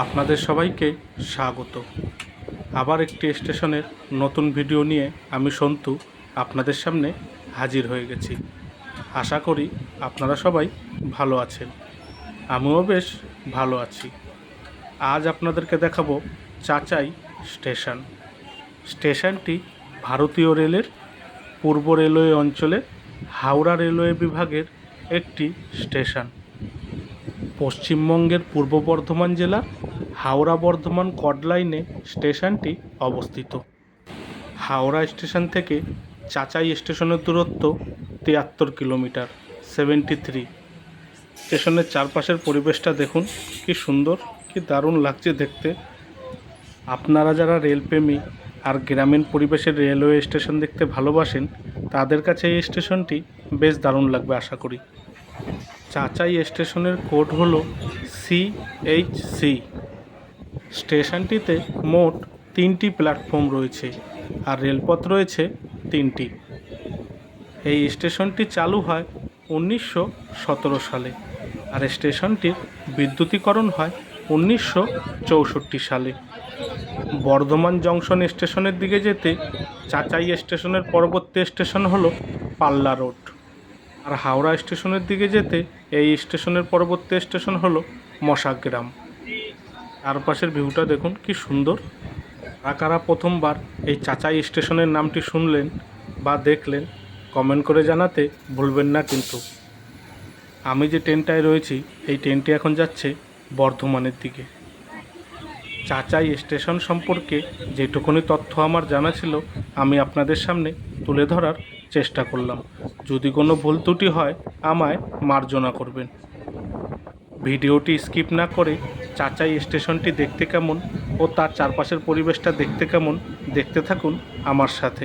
আপনাদের সবাইকে স্বাগত। আবার একটি স্টেশনের নতুন ভিডিও নিয়ে আমি সন্তু আপনাদের সামনে হাজির হয়ে গেছি। আশা করি আপনারা সবাই ভালো আছেন। আমিও বেশ ভালো আছি। আজ আপনাদেরকে দেখাবো চাচাই স্টেশন। স্টেশনটি ভারতীয় রেলের পূর্ব রেলওয়ে অঞ্চলে হাওড়া রেলওয়ে বিভাগের একটি স্টেশন। পশ্চিমবঙ্গের পূর্ব বর্ধমান জেলার হাওড়া বর্ধমান কড লাইনে স্টেশনটি অবস্থিত। হাওড়া স্টেশন থেকে চাচাই স্টেশনের দূরত্ব তিয়াত্তর কিলোমিটার সেভেন্টি থ্রি স্টেশনের চারপাশের পরিবেশটা দেখুন, কি সুন্দর, কি দারুণ লাগছে দেখতে। আপনারা যারা রেলপ্রেমী আর গ্রামীণ পরিবেশের রেলওয়ে স্টেশন দেখতে ভালোবাসেন, তাদের কাছে এই স্টেশনটি বেশ দারুণ লাগবে আশা করি। চাচাই স্টেশনের কোড হলো সিএইচসি স্টেশনটিতে মোট তিনটি প্ল্যাটফর্ম রয়েছে আর রেলপথ রয়েছে তিনটি। এই স্টেশনটি চালু হয় উনিশশো সতেরো সালে আর স্টেশনটির বিদ্যুতীকরণ হয় উনিশশো চৌষট্টি সালে। বর্ধমান জংশন স্টেশনের দিকে যেতে চাচাই স্টেশনের পরবর্তী স্টেশন হলো পাল্লা রোড। আর হাওড়া স্টেশনের দিকে যেতে এই স্টেশনের পরবর্তী স্টেশন হলো মশাগ্রাম। চারপাশের ভিউটা দেখুন, কি সুন্দর। কারা কারা প্রথমবার এই চাচাই স্টেশনের নামটি শুনলেন বা দেখলেন, কমেন্ট করে জানাতে ভুলবেন না কিন্তু। আমি যে ট্রেনটায় রয়েছি, এই ট্রেনটি এখন যাচ্ছে বর্ধমানের দিকে। চাচাই স্টেশন সম্পর্কে যেটুকুনি তথ্য আমার জানা ছিল, আমি আপনাদের সামনে তুলে ধরার চেষ্টা করলাম। যদি কোনো ভুল ত্রুটি হয়, আমায় মার্জনা করবেন। ভিডিওটি স্কিপ না করে চাচাই স্টেশনটি দেখতে কেমন ও তার চারপাশের পরিবেশটা দেখতে কেমন, দেখতে থাকুন আমার সাথে।